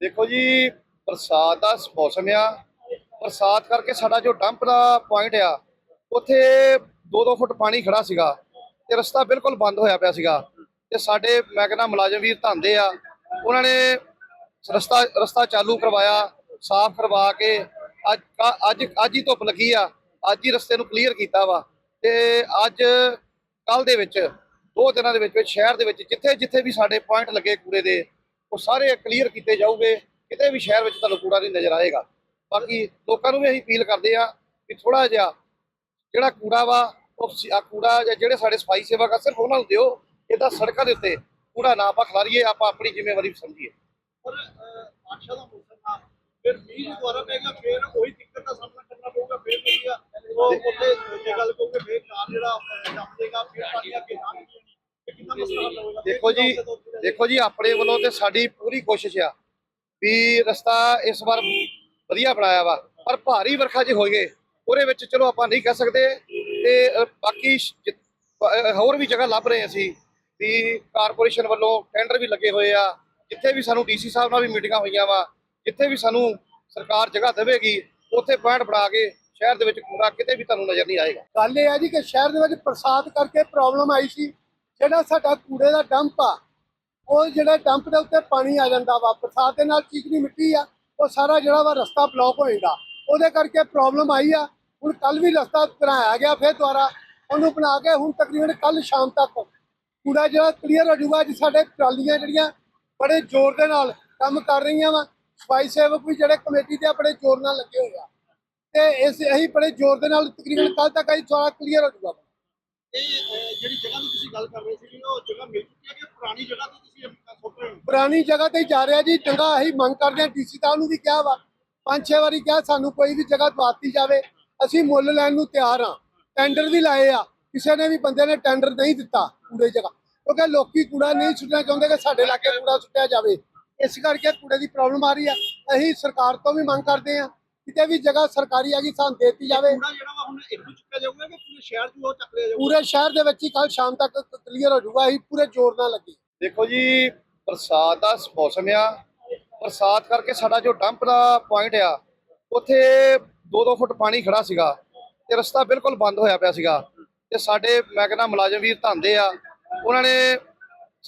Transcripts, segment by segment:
ਦੇਖੋ ਜੀ, ਬਰਸਾਤ ਦਾ ਮੌਸਮ ਆ। ਬਰਸਾਤ ਕਰਕੇ ਸਾਡਾ ਜੋ ਡੰਪ ਦਾ ਪੁਆਇੰਟ ਆ, ਉੱਥੇ 2-2 ਫੁੱਟ ਪਾਣੀ ਖੜਾ ਸੀਗਾ ਤੇ ਰਸਤਾ ਬਿਲਕੁਲ ਬੰਦ ਹੋਇਆ ਪਿਆ ਸੀਗਾ। ਤੇ ਸਾਡੇ, ਮੈਂ ਕਹਿੰਦਾ ਮੁਲਾਜ਼ਮ ਵੀਰ ਧੰਦੇ ਆ, ਉਹਨਾਂ ਨੇ ਰਸਤਾ ਰਸਤਾ ਚਾਲੂ ਕਰਵਾਇਆ, ਸਾਫ਼ ਕਰਵਾ ਕੇ ਅੱਜ ਕ- ਅੱਜ ਅੱਜ ਹੀ ਧੁੱਪ ਲੱਗੀ ਆ, ਅੱਜ ਹੀ ਰਸਤੇ ਨੂੰ ਕਲੀਅਰ ਕੀਤਾ ਵਾ। ਤੇ ਅੱਜ ਕੱਲ ਦੇ ਵਿੱਚ, ਦੋ ਦਿਨਾਂ ਦੇ ਵਿੱਚ ਵਿੱਚ ਸ਼ਹਿਰ ਦੇ ਵਿੱਚ, ਜਿੱਥੇ ਜਿੱਥੇ ਵੀ ਸਾਡੇ ਪੁਆਇੰਟ ਲੱਗੇ ਕੂੜੇ ਦੇ ਉਹ ਸਾਰੇ ਕਲੀਅਰ ਕੀਤੇ ਜਾਊਗੇ ਕਿਤੇ ਵੀ ਸ਼ਹਿਰ ਵਿੱਚ ਤੁਹਾਨੂੰ ਕੂੜਾ ਨਹੀਂ ਨਜ਼ਰ ਆਏਗਾ। ਬਾਕੀ ਲੋਕਾਂ ਨੂੰ ਵੀ ਅਸੀਂ ਅਪੀਲ ਕਰਦੇ ਆ ਕਿ ਥੋੜਾ ਜਿਹਾ ਜਿਹੜਾ ਕੂੜਾ ਵਾ ਉਹ ਆ ਕੂੜਾ ਜਾਂ ਜਿਹੜੇ ਸਾਡੇ ਸਫ਼ਾਈ ਸੇਵਕ ਆ ਸਿਰਫ ਉਹਨਾਂ ਨੂੰ ਦਿਓ। ਇਹਦਾ ਸੜਕਾਂ ਦੇ ਉੱਤੇ ਕੂੜਾ ਨਾ ਆਪਾਂ ਖਲਾਰੀਏ ਆਪਾਂ ਆਪਣੀ ਜ਼ਿੰਮੇਵਾਰੀ ਸਮਝੀਏ। ਪਰ ਬਾਰਿਸ਼ਾਂ ਦਾ ਮੌਸਮ ਆ ਫਿਰ ਮੀਂਹ ਦੁਆਰਾ ਪਏਗਾ ਫਿਰ ਉਹੀ ਦਿੱਕਤ ਦਾ ਸਾਹਮਣਾ ਕਰਨਾ ਪਊਗਾ ਫਿਰ ਮੇਰੀ ਉਹ ਉੱਥੇ ਜੇ ਗੱਲ ਕਹੋਗੇ ਫਿਰ ਕਾਰ ਜਿਹੜਾ ਜੰਮ ਜਾਏਗਾ ਫਿਰ ਪਾਣੀ ਅੱਗੇ ਜਾਣ ਤੇ ਕਿੰਨਾ ਮਸਲਾ ਹੱਲ ਹੋਵੇਗਾ ਫਿਰ ਦੇਖੋ ਜੀ ਦੇਖੋ ਜੀ, ਆਪਣੇ ਵੱਲੋਂ ਤੇ ਸਾਡੀ ਪੂਰੀ ਕੋਸ਼ਿਸ਼ ਆ ਵੀ ਰਸਤਾ ਇਸ ਵਾਰ ਵਧੀਆ ਬਣਾਇਆ ਵਾ, ਪਰ ਭਾਰੀ ਵਰਖਾ ਜੇ ਹੋਈਏ, ਉਹਦੇ ਵਿੱਚ ਚਲੋ ਆਪਾਂ ਨਹੀਂ ਕਹਿ ਸਕਦੇ ਤੇ ਬਾਕੀ ਹੋਰ ਵੀ ਜਗ੍ਹਾ ਲੱਭ ਰਹੇ ਅਸੀਂ ਵੀ ਕਾਰਪੋਰੇਸ਼ਨ ਵੱਲੋਂ ਟੈਂਡਰ ਵੀ ਲੱਗੇ ਹੋਏ ਆ, ਜਿੱਥੇ ਵੀ ਸਾਨੂੰ ਡੀਸੀ ਸਾਹਿਬ ਨਾਲ ਵੀ ਮੀਟਿੰਗਾਂ ਹੋਈਆਂ ਵਾ, ਜਿੱਥੇ ਵੀ ਸਾਨੂੰ ਸਰਕਾਰ ਜਗ੍ਹਾ ਦੇਵੇਗੀ, ਉੱਥੇ ਪੁਆਇੰਟ ਬਣਾ ਕੇ ਸ਼ਹਿਰ ਦੇ ਵਿੱਚ ਕੂੜਾ ਕਿਤੇ ਵੀ ਤੁਹਾਨੂੰ ਨਜ਼ਰ ਨਹੀਂ ਆਏਗਾ। ਗੱਲ ਇਹ ਆ ਜੀ ਕਿ ਸ਼ਹਿਰ ਦੇ ਵਿੱਚ ਬਰਸਾਤ ਕਰਕੇ ਪ੍ਰੋਬਲਮ ਆਈ ਸੀ, ਜਿਹੜਾ ਸਾਡਾ ਕੂੜੇ ਦਾ ਡੰਪ ਆ ਉਹ ਜਿਹੜਾ ਡੰਪ ਦੇ ਉੱਤੇ ਪਾਣੀ ਆ ਜਾਂਦਾ ਵਾ ਬਰਸਾਤ ਦੇ ਨਾਲ ਚੀਕਣੀ ਮਿੱਟੀ ਆ, ਉਹ ਸਾਰਾ ਜਿਹੜਾ ਵਾ ਰਸਤਾ ਬਲੌਕ ਹੋ ਜਾਂਦਾ। ਉਹਦੇ ਕਰਕੇ ਪ੍ਰੋਬਲਮ ਆਈ ਆ। ਹੁਣ ਕੱਲ ਵੀ ਰਸਤਾ ਬਣਾਇਆ ਗਿਆ ਫਿਰ ਦੁਬਾਰਾ। ਉਹਨੂੰ ਬਣਾ ਕੇ ਹੁਣ ਤਕਰੀਬਨ ਕੱਲ ਸ਼ਾਮ ਤੱਕ ਕੂੜਾ ਜਿਹੜਾ ਕਲੀਅਰ ਹੋ ਜਾਊਗਾ, ਅੱਜ ਸਾਡੇ ਟਰਾਲੀਆਂ ਜਿਹੜੀਆਂ ਬੜੇ ਜ਼ੋਰ ਦੇ ਨਾਲ ਕੰਮ ਕਰ ਰਹੀਆਂ ਵਾ। ਸਫ਼ਾਈ ਸੇਵਕ ਵੀ ਜਿਹੜੇ ਕਮੇਟੀ ਦੇ ਆਪਣੇ ਜ਼ੋਰ ਨਾਲ ਲੱਗੇ ਹੋਏ ਆ। ਤੇ ਇਸ ਇਹੀ ਬੜੇ ਜ਼ੋਰ ਦੇ ਨਾਲ ਤਕਰੀਬਨ ਕੱਲ ਤੱਕ ਅਸੀਂ ਸਾਰਾ ਕਲੀਅਰ ਹੋ ਜਾਊਗਾ। ਇਹ ਜਿਹੜੀ ਜਗ੍ਹਾ ਦੀ ਤੁਸੀਂ ਗੱਲ ਕਰ ਰਹੇ ਸੀ, ਉਹ ਜਗ੍ਹਾ ਮਿਲ ਚੁੱਕੀ ਹੈ ਕਿ ਪੁਰਾਣੀ ਜਗ੍ਹਾ ਤੋਂ ਤੁਸੀਂ ਅਹ, ਸੁੱਟ ਰਹੇ ਹੋ ਪੁਰਾਣੀ ਜਗ੍ਹਾ ਤੇ ਜਾ ਰਿਹਾ ਜੀ ਚੰਗਾ ਅਸੀਂ ਮੰਗ ਕਰਦੇ ਹਾਂ ਡੀਸੀ ਸਾਹਿਬ ਨੂੰ ਵੀ ਕਿਹਾ ਵਾ ਪੰਜ ਛੇ ਵਾਰੀ ਕਿਹਾ ਸਾਨੂੰ ਕੋਈ ਵੀ ਜਗ੍ਹਾ ਦਵਾਤੀ ਜਾਵੇ ਅਸੀਂ ਮੁੱਲ ਲੈਣ ਨੂੰ ਤਿਆਰ ਹਾਂ ਟੈਂਡਰ ਵੀ ਲਾਏ ਆ ਕਿਸੇ ਨੇ ਵੀ ਬੰਦੇ ਨੇ ਟੈਂਡਰ ਨਹੀਂ ਦਿੱਤਾ ਕੂੜੇ ਜਗ੍ਹਾ ਕਿਉਂਕਿ ਲੋਕੀ ਕੂੜਾ ਨਹੀਂ ਸੁੱਟਣਾ ਚਾਹੁੰਦੇ ਕਿ ਸਾਡੇ ਇਲਾਕੇ ਕੂੜਾ ਸੁੱਟਿਆ ਜਾਵੇ ਇਸ ਕਰਕੇ ਕੂੜੇ ਦੀ ਪ੍ਰੋਬਲਮ ਆ ਰਹੀ ਆ ਅਸੀਂ ਸਰਕਾਰ ਤੋਂ ਵੀ ਮੰਗ ਕਰਦੇ ਹਾਂ ਕਿਤੇ ਵੀ ਜਗ੍ਹਾ ਸਰਕਾਰੀ ਹੈਗੀ ਸਾਨੂੰ ਦੇ ਦਿੱਤੀ ਜਾਵੇ। ਕੂੜਾ ਜਿਹੜਾ ਵਾ ਹੁਣ ਇੱਥੋਂ ਚੁੱਕਿਆ ਜਾਊਗਾ ਕਿ ਪੂਰੇ ਸ਼ਹਿਰ ਉਹ ਚੱਕ ਲਿਆ ਜਾਊਗਾ? ਪੂਰੇ ਸ਼ਹਿਰ ਦੇ ਵਿੱਚ ਹੀ ਕੱਲ ਸ਼ਾਮ ਤੱਕ ਕਲੀਅਰ ਹੋ ਜਾਊਗਾ ਅਸੀਂ ਪੂਰੇ ਜ਼ੋਰ ਨਾਲ ਲੱਗੇ। ਦੇਖੋ ਜੀ ਬਰਸਾਤ ਦਾ ਮੌਸਮ ਆ। ਬਰਸਾਤ ਕਰਕੇ ਸਾਡਾ ਜੋ ਡੰਪ ਦਾ ਪੁਆਇੰਟ ਆ, ਉੱਥੇ 2-2 ਫੁੱਟ ਪਾਣੀ ਖੜਾ ਸੀਗਾ ਤੇ ਰਸਤਾ ਬਿਲਕੁਲ ਬੰਦ ਹੋਇਆ ਪਿਆ ਸੀਗਾ ਤੇ ਸਾਡੇ ਮੈਂ ਕਹਿੰਦਾ ਮੁਲਾਜ਼ਮ ਵੀਰ ਧੰਦੇ ਆ, ਉਹਨਾਂ ਨੇ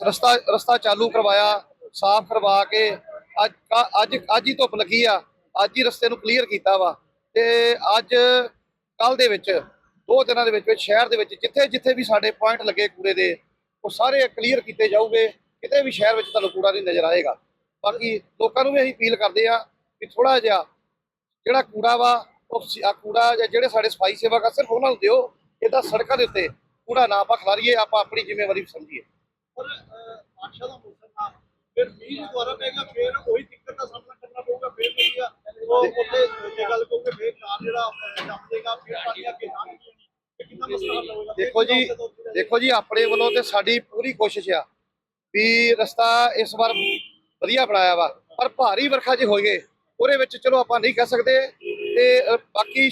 ਰਸਤਾ ਰਸਤਾ ਚਾਲੂ ਕਰਵਾਇਆ, ਸਾਫ਼ ਕਰਵਾ ਕੇ ਅੱਜ ਕ- ਅੱਜ ਅੱਜ ਹੀ ਧੁੱਪ ਲੱਗੀ ਆ, ਅੱਜ ਹੀ ਰਸਤੇ ਨੂੰ ਕਲੀਅਰ ਕੀਤਾ ਵਾ ਤੇ ਅੱਜ ਕੱਲ ਦੇ ਵਿੱਚ, ਦੋ ਦਿਨਾਂ ਦੇ ਵਿੱਚ ਵਿੱਚ ਸ਼ਹਿਰ ਦੇ ਵਿੱਚ ਜਿੱਥੇ ਜਿੱਥੇ ਵੀ ਸਾਡੇ ਪੁਆਇੰਟ ਲੱਗੇ ਕੂੜੇ ਦੇ, ਉਹ ਸਾਰੇ ਕਲੀਅਰ ਕੀਤੇ ਜਾਊਗੇ। ਕਿਤੇ ਵੀ ਸ਼ਹਿਰ ਵਿੱਚ ਤੁਹਾਨੂੰ ਕੂੜਾ ਨਹੀਂ ਨਜ਼ਰ ਆਏਗਾ। ਬਾਕੀ ਲੋਕਾਂ ਨੂੰ ਵੀ ਅਸੀਂ ਅਪੀਲ ਕਰਦੇ ਆ ਕਿ ਥੋੜਾ ਜਿਹਾ ਜਿਹੜਾ ਕੂੜਾ ਵਾ ਉਹ ਆ ਕੂੜਾ ਜਾਂ ਜਿਹੜੇ ਸਾਡੇ ਸਫ਼ਾਈ ਸੇਵਕ ਆ ਸਿਰਫ ਉਹਨਾਂ ਨੂੰ ਦਿਓ। ਇਹਦਾ ਸੜਕਾਂ ਦੇ ਉੱਤੇ ਕੂੜਾ ਨਾ ਆਪਾਂ ਖਲਾਰੀਏ ਆਪਾਂ ਆਪਣੀ ਜ਼ਿੰਮੇਵਾਰੀ ਸਮਝੀਏ। ਪਰ ਅਹ, ਬਾਰਿਸ਼ਾਂ ਦਾ ਮੌਸਮ ਆ ਫਿਰ ਮੀਂਹ ਦੁਆਰਾ ਪਏਗਾ ਫਿਰ ਉਹੀ ਦਿੱਕਤ ਦਾ ਸਾਹਮਣਾ ਕਰਨਾ ਪਊਗਾ ਫਿਰ ਮੇਰੀ ਉਹ ਉੱਥੇ ਜੇ ਗੱਲ ਕਹੋਗੇ ਫਿਰ ਕਾਰ ਜਿਹੜਾ ਅਹ, ਜੰਮ ਜਾਏਗਾ ਫਿਰ ਪਾਣੀ ਅੱਗੇ ਜਾਣ ਤੇ ਕਿੰਨਾ ਮਸਲਾ ਹੱਲ ਹੋਵੇਗਾ ਫਿਰ ਦੇਖੋ ਜੀ ਦੇਖੋ ਜੀ ਆਪਣੇ ਵੱਲੋਂ ਤੇ ਸਾਡੀ ਪੂਰੀ ਕੋਸ਼ਿਸ਼ ਆ ਵੀ ਰਸਤਾ ਇਸ ਵਾਰ ਵਧੀਆ ਬਣਾਇਆ ਵਾ, ਪਰ ਭਾਰੀ ਵਰਖਾ ਜੇ ਹੋਈਏ, ਉਹਦੇ ਵਿੱਚ ਚਲੋ ਆਪਾਂ ਨਹੀਂ ਕਹਿ ਸਕਦੇ ਤੇ ਬਾਕੀ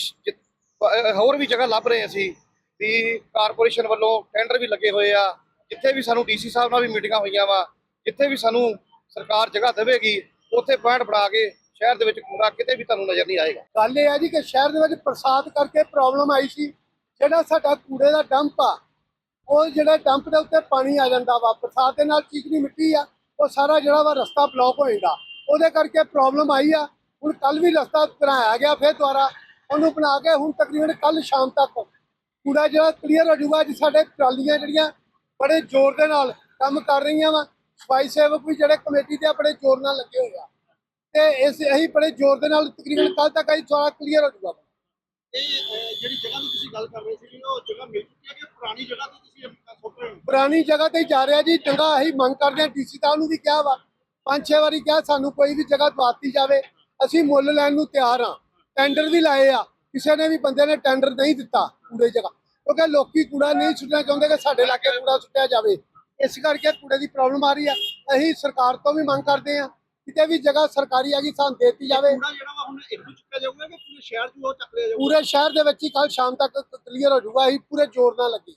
ਹੋਰ ਵੀ ਜਗ੍ਹਾ ਲੱਭ ਰਹੇ ਅਸੀਂ, ਵੀ ਕਾਰਪੋਰੇਸ਼ਨ ਵੱਲੋਂ ਟੈਂਡਰ ਵੀ ਲੱਗੇ ਹੋਏ ਆ, ਜਿੱਥੇ ਵੀ ਸਾਨੂੰ ਡੀਸੀ ਸਾਹਿਬ ਨਾਲ ਵੀ ਮੀਟਿੰਗਾਂ ਹੋਈਆਂ ਵਾ, ਜਿੱਥੇ ਵੀ ਸਾਨੂੰ ਸਰਕਾਰ ਜਗ੍ਹਾ ਦੇਵੇਗੀ, ਉੱਥੇ ਪੁਆਇੰਟ ਬਣਾ ਕੇ ਸ਼ਹਿਰ ਦੇ ਵਿੱਚ ਕੂੜਾ ਕਿਤੇ ਵੀ ਤੁਹਾਨੂੰ ਨਜ਼ਰ ਨਹੀਂ ਆਏਗਾ। ਗੱਲ ਇਹ ਹੈ ਜੀ ਕਿ ਸ਼ਹਿਰ ਦੇ ਵਿੱਚ ਬਰਸਾਤ ਕਰਕੇ ਪ੍ਰੋਬਲਮ ਆਈ ਸੀ, ਜਿਹੜਾ ਸਾਡਾ ਕੂੜੇ ਦਾ ਡੰਪ ਆ ਉਹ ਜਿਹੜਾ ਡੰਪ ਦੇ ਉੱਤੇ ਪਾਣੀ ਆ ਜਾਂਦਾ ਵਾ ਬਰਸਾਤ ਦੇ ਨਾਲ ਚੀਕਣੀ ਮਿੱਟੀ ਆ, ਉਹ ਸਾਰਾ ਜਿਹੜਾ ਵਾ ਰਸਤਾ ਬਲੌਕ ਹੋ ਜਾਂਦਾ। ਉਹਦੇ ਕਰਕੇ ਪ੍ਰੋਬਲਮ ਆਈ ਆ। ਹੁਣ ਕੱਲ ਵੀ ਰਸਤਾ ਬਣਾਇਆ ਗਿਆ ਫਿਰ ਦੁਬਾਰਾ। ਉਹਨੂੰ ਬਣਾ ਕੇ ਹੁਣ ਤਕਰੀਬਨ ਕੱਲ ਸ਼ਾਮ ਤੱਕ ਕੂੜਾ ਜਿਹੜਾ ਕਲੀਅਰ ਹੋ ਜਾਊਗਾ, ਅੱਜ ਸਾਡੇ ਟਰਾਲੀਆਂ ਜਿਹੜੀਆਂ ਬੜੇ ਜ਼ੋਰ ਦੇ ਨਾਲ ਕੰਮ ਕਰ ਰਹੀਆਂ ਵਾ। ਸਫ਼ਾਈ ਸੇਵਕ ਵੀ ਜਿਹੜੇ ਕਮੇਟੀ ਦੇ ਆਪਣੇ ਜ਼ੋਰ ਨਾਲ ਲੱਗੇ ਹੋਏ ਆ। ਤੇ ਇਸ ਇਹੀ ਬੜੇ ਜ਼ੋਰ ਦੇ ਨਾਲ ਤਕਰੀਬਨ ਕੱਲ ਤੱਕ ਅਸੀਂ ਸਾਰਾ ਕਲੀਅਰ ਹੋ ਜਾਊਗਾ। ਇਹ ਅਹ, ਜਿਹੜੀ ਜਗ੍ਹਾ ਦੀ ਤੁਸੀਂ ਗੱਲ ਕਰ ਰਹੇ ਸੀ ਉਹ ਜਗ੍ਹਾ ਮਿਲ ਚੁੱਕੀ ਹੈ ਕਿ ਪੁਰਾਣੀ ਜਗ੍ਹਾ ਤੋਂ ਤੁਸੀਂ ਅਹ, ਸੁੱਟ ਰਹੇ ਹੋ? ਪੁਰਾਣੀ ਜਗ੍ਹਾ ਤੇ ਹੀ ਜਾ ਰਿਹਾ ਜੀ ਚੰਗਾ ਅਸੀਂ ਮੰਗ ਕਰਦੇ ਹਾਂ ਡੀਸੀ ਸਾਹਿਬ ਨੂੰ ਵੀ ਕਿਹਾ ਵਾ ਪੰਜ ਛੇ ਵਾਰੀ ਕਿਹਾ ਸਾਨੂੰ ਕੋਈ ਵੀ ਜਗ੍ਹਾ ਦਵਾਤੀ ਜਾਵੇ ਅਸੀਂ ਮੁੱਲ ਲੈਣ ਨੂੰ ਤਿਆਰ ਹਾਂ। ਟੈਂਡਰ ਵੀ ਲਾਏ ਆ ਕਿਸੇ ਨੇ ਵੀ ਬੰਦੇ ਨੇ ਟੈਂਡਰ ਨਹੀਂ ਦਿੱਤਾ ਕੂੜੇ ਜਗ੍ਹਾ। ਕਿਉਂਕਿ ਲੋਕੀ ਕੂੜਾ ਨਹੀਂ ਸੁੱਟਣਾ ਚਾਹੁੰਦੇ ਕਿ ਸਾਡੇ ਇਲਾਕੇ ਕੂੜਾ ਸੁੱਟਿਆ ਜਾਵੇ। ਇਸ ਕਰਕੇ ਕੂੜੇ ਦੀ ਪ੍ਰੋਬਲਮ ਆ ਰਹੀ ਆ। ਅਸੀਂ ਸਰਕਾਰ ਤੋਂ ਵੀ ਮੰਗ ਕਰਦੇ ਹਾਂ ਕਿਤੇ ਵੀ ਜਗ੍ਹਾ ਸਰਕਾਰੀ ਹੈਗੀ ਸਾਨੂੰ ਦੇ ਦਿੱਤੀ ਜਾਵੇ। ਕੂੜਾ ਜਿਹੜਾ ਵਾ ਹੁਣ ਇੱਥੋਂ ਚੁੱਕਿਆ ਜਾਊਗਾ ਕਿ ਸ਼ਹਿਰ 'ਚ ਉਹ ਚੱਕ ਲਿਆ ਜਾਊਗਾ। ਪੂਰੇ ਸ਼ਹਿਰ ਦੇ ਵਿੱਚ ਹੀ ਕੱਲ ਸ਼ਾਮ ਤੱਕ ਕਲੀਅਰ ਹੋ ਜਾਊਗਾ। ਅਸੀਂ ਪੂਰੇ ਜ਼ੋਰ ਨਾਲ ਲੱਗੇ।